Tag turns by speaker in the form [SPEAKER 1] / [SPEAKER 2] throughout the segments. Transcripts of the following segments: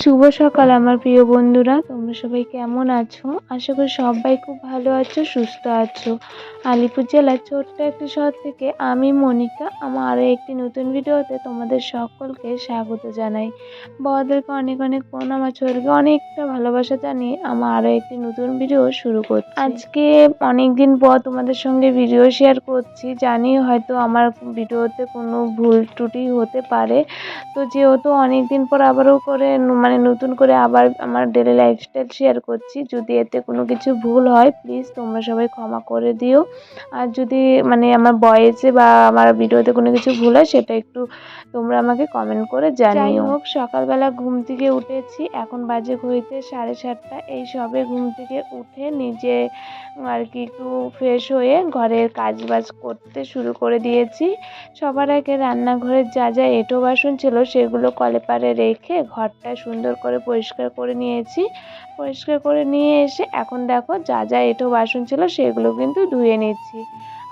[SPEAKER 1] শুভ সকাল আমার প্রিয় বন্ধুরা, তোমরা সবাই কেমন আছো? আশা করি সবাই খুব ভালো আছো, সুস্থ আছো। আলিপুর জেলার ছোট্ট একটি শহর থেকে আমি মনিকা, আমার আরও একটি নতুন ভিডিওতে তোমাদের সকলকে স্বাগত জানাই। বড়দেরকে অনেক অনেক প্রণাম আমার ছোটকে অনেকটা ভালোবাসা জানিয়ে আমার আরও একটি নতুন ভিডিও শুরু করছি। আজকে অনেক দিন পর তোমাদের সঙ্গে ভিডিও শেয়ার করছি, জানি হয়তো আমার ভিডিওতে কোনো ভুল ত্রুটি হতে পারে। তো যেহেতু অনেক দিন পর আবারও করে মানে নতুন করে আবার আমার ডেলি লাইফস্টাইল শেয়ার করছি। যদি এতে কোনো কিছু ভুল হয় প্লিজ তোমরা সবাই ক্ষমা করে দিও। আর যদি মানে আমার ভয়েসে বা আমার ভিডিওতে কোনো কিছু ভুল হয়, সেটা একটু তোমরা আমাকে কমেন্ট করে জানিও। হোক, সকালবেলা ঘুম থেকে উঠেছি। এখন বাজে ঘড়িতে সাড়ে সাতটা। এই সবে ঘুম থেকে উঠে নিজে আর কি একটু ফ্রেশ হয়ে ঘরের কাজ বাজ করতে শুরু করে দিয়েছি। সবার আগে রান্নাঘরের যা যা এঁটো বাসন ছিল, সেগুলো কলে পারে রেখে ঘরটা সুন্দর করে পরিষ্কার করে নিয়েছি। পরিষ্কার করে নিয়ে এসে এখন দেখো যা যা এঁটো বাসন ছিল সেগুলো কিন্তু ধুয়ে নিচ্ছি।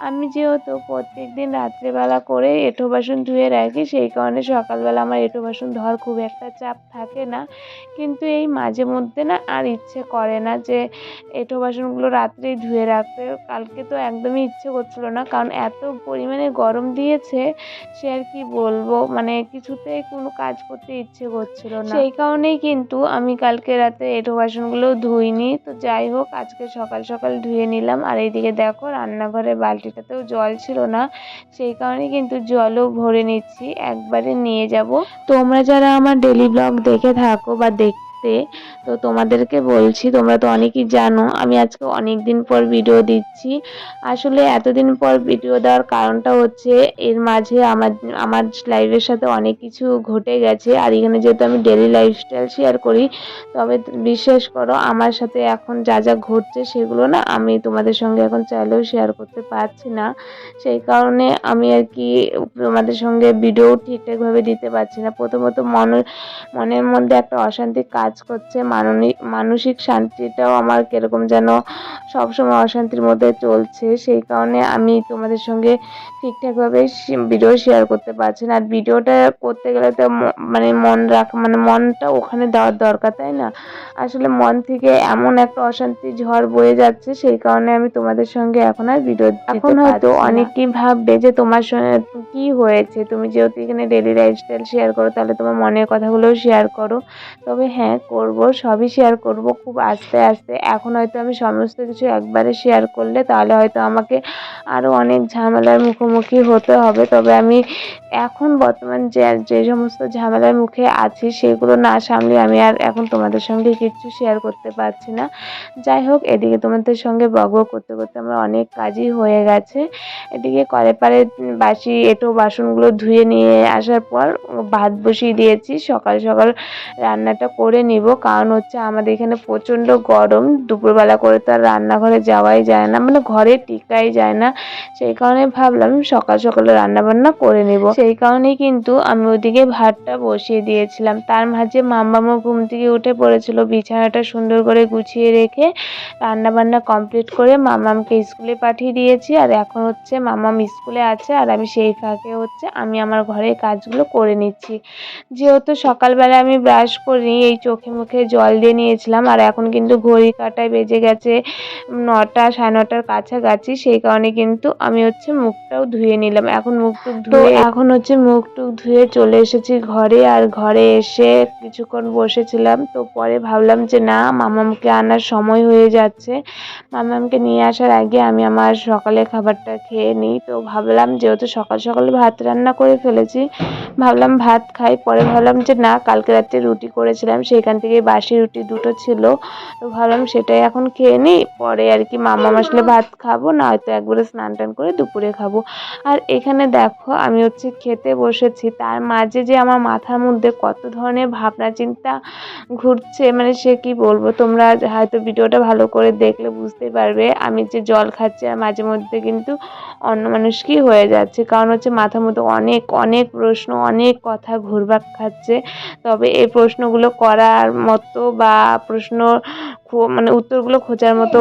[SPEAKER 1] আমি যেহেতু প্রত্যেক দিন রাত্রেবেলা করে এঁটো বাসন ধুয়ে রাখি, সেই কারণে সকালবেলা আমার এঁটো বাসন ধোয়ার খুব একটা চাপ থাকে না। কিন্তু এই মাঝে মধ্যে না আর ইচ্ছে করে না যে এঁটো বাসনগুলো রাত্রেই ধুয়ে রাখতে। কালকে তো একদমই ইচ্ছে করছিল না, কারণ এত পরিমাণে গরম দিয়েছে সে আর কি বলব মানে কিছুতেই কোনো কাজ করতে ইচ্ছে করছিল না। সেই কারণেই কিন্তু আমি কালকে রাতে এঁটো বাসনগুলো ধুইনি। তো যাই হোক, আজকে সকাল সকাল ধুয়ে নিলাম। আর এইদিকে দেখো, রান্নাঘরে বালতিটাতেও জল ছিল না। সেই কারণে কিন্তু জলও ভরে নিচ্ছি। একবারে নিয়ে যাব। তোমরা যারা আমার ডেলি ব্লগ দেখে থাকো বা দেখতে তো তোমাদেরকে বলছি, তোমরা তো অনেকেই জানো, আমি আজকে অনেক দিন পর ভিডিও দিচ্ছি। আসলে এতদিন পর ভিডিও দেওয়ার কারণটা হচ্ছে, এর মাঝে আমার আমার লাইফের সাথে অনেক কিছু ঘটে গেছে। আর এখানে যেহেতু আমি ডেলি লাইফস্টাইল শেয়ার করি, তবে বিশ্বাস করো, আমার সাথে এখন যা যা ঘটছে সেগুলো না আমি তোমাদের সঙ্গে এখন চাইলেও শেয়ার করতে পারছি না। সেই কারণে আমি আর কি তোমাদের সঙ্গে ভিডিও ঠিকঠাকভাবে দিতে পারছি না। প্রথমত মন, মনের মধ্যে একটা অশান্তি কাজ করছে। মাননিক মানসিক শান্তিটাও আমার কীরকম যেন সবসময় অশান্তির মধ্যে চলছে। সেই কারণে আমি তোমাদের সঙ্গে ঠিকঠাকভাবে ভিডিও শেয়ার করতে পারছি না। আর ভিডিওটা করতে গেলে তো মানে মন রাখ মানে মনটা ওখানে দেওয়ার দরকার তাই না? আসলে মন থেকে এমন একটা অশান্তি ঝড় বয়ে যাচ্ছে সেই কারণে আমি তোমাদের সঙ্গে এখন আর ভিডিও এখন হয়তো অনেকেই ভাববে যে তোমার সঙ্গে কি হয়েছে? তুমি যেহেতু এখানে ডেলি লাইফস্টাইল শেয়ার করো, তাহলে তোমার মনের কথাগুলোও শেয়ার করো। তবে হ্যাঁ করব, সবই শেয়ার করব, খুব আস্তে আস্তে। এখন হয়তো আমি সমস্ত কিছু একবারে শেয়ার করলে তাহলে হয়তো আমাকে আরও অনেক ঝামেলার মুখোমুখি হতে হবে। তবে আমি এখন বর্তমান যে যে সমস্ত ঝামেলার মুখে আছি, সেগুলো না সামলে আমি আর এখন তোমাদের সঙ্গে কিচ্ছু শেয়ার করতে পারছি না। যাই হোক, এদিকে তোমাদের সঙ্গে বক করতে করতে আমার অনেক কাজই হয়ে গেছে। এদিকে কলে পারে বাসি এঁটো বাসনগুলো ধুয়ে নিয়ে আসার পর ভাত বসিয়ে দিয়েছি। সকাল সকাল রান্নাটা করে নিব। কারণ হচ্ছে আমাদের এখানে প্রচণ্ড গরম। দুপুরবেলা করে তো আর রান্নাঘরে যাওয়াই যায় না। মানে ঘরে টিকাই যায় না। সেই কারণে ভাবলাম সকাল সকালে রান্না বান্না করে নেব। সেই কারণেই কিন্তু আমি ওদিকে ভাতটা বসিয়ে দিয়েছিলাম। তার মাঝে মাম্মামও ঘুম থেকে উঠে পড়েছিল। বিছানাটা সুন্দর করে গুছিয়ে রেখে রান্না বান্না কমপ্লিট করে মামামকে স্কুলে পাঠিয়ে দিয়েছি। আর এখন হচ্ছে মামাম স্কুলে আছে আর আমি সেই ফাঁকে হচ্ছে আমি আমার ঘরের কাজগুলো করে নিচ্ছি। যেহেতু সকালবেলা আমি ব্রাশ করিনি এই চোখে মুখে জল দিয়ে নিয়েছিলাম আর এখন কিন্তু ঘড়ি কাটায় বেজে গেছে নটা সাড়ে নটার কাছাকাছি সেই কারণে কিন্তু আমি হচ্ছে মুখটাও ধুয়ে নিলাম। এখন মুখ টুক ধুয়ে এখন হচ্ছে মুখ টুক ধুয়ে চলে এসেছি ঘরে আর ঘরে এসে কিছুক্ষণ বসেছিলাম। তো পরে ভাবলাম যে না মামামকে আনার সময় হয়ে যাচ্ছে। মামামকে নিয়ে আসার আগে আমি আমার সকালে খাবারটা খেয়ে নিই। তো ভাবলাম যেহেতু সকাল সকাল ভাত রান্না করে ফেলেছি। ভাবলাম ভাত খাই, পরে ভাবলাম যে না, কালকে রাত্রে রুটি করেছিলাম সেখান থেকে বাসি রুটি দুটো ছিল। তো ভাবলাম সেটাই এখন খেয়ে নিই, পরে আর কি মামা আসলে ভাত খাব, না হয়তো একবারে স্নান টান করে দুপুরে খাব। আর এখানে দেখো, আমি হচ্ছে খেতে বসেছি, তার মাঝে যে আমার মাথার মধ্যে কত ধরনের ভাবনা চিন্তা ঘুরছে মানে সে কি বলব, তোমরা হয়তো ভিডিওটা ভালো করে দেখলে বুঝতে পারবে। আমি যে জল খাচ্ছি, আর মাঝে মধ্যে কিন্তু অন্য মানুষ কি হয়ে যাচ্ছে, কারণ হচ্ছে মাথার মধ্যে অনেক অনেক প্রশ্ন, অনেক কথা ঘুরপাক খাচ্ছে। তবে এই প্রশ্নগুলো করার মতো বা প্রশ্ন মানে উত্তরগুলো খোঁজার মতো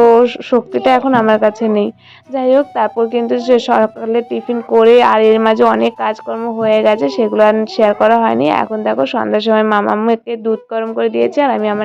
[SPEAKER 1] শক্তিটা এখন আমার কাছে নেই। যাই হোক, তারপর কিন্তু সে সকালে টিফিন করে আর এর মাঝে অনেক কাজকর্ম হয়ে গেছে, সেগুলো আর শেয়ার করা হয়নি। এখন দেখো সন্ধ্যার সময় মামাম্মাকে দুধ গরম করে দিয়েছে আর আমি আমার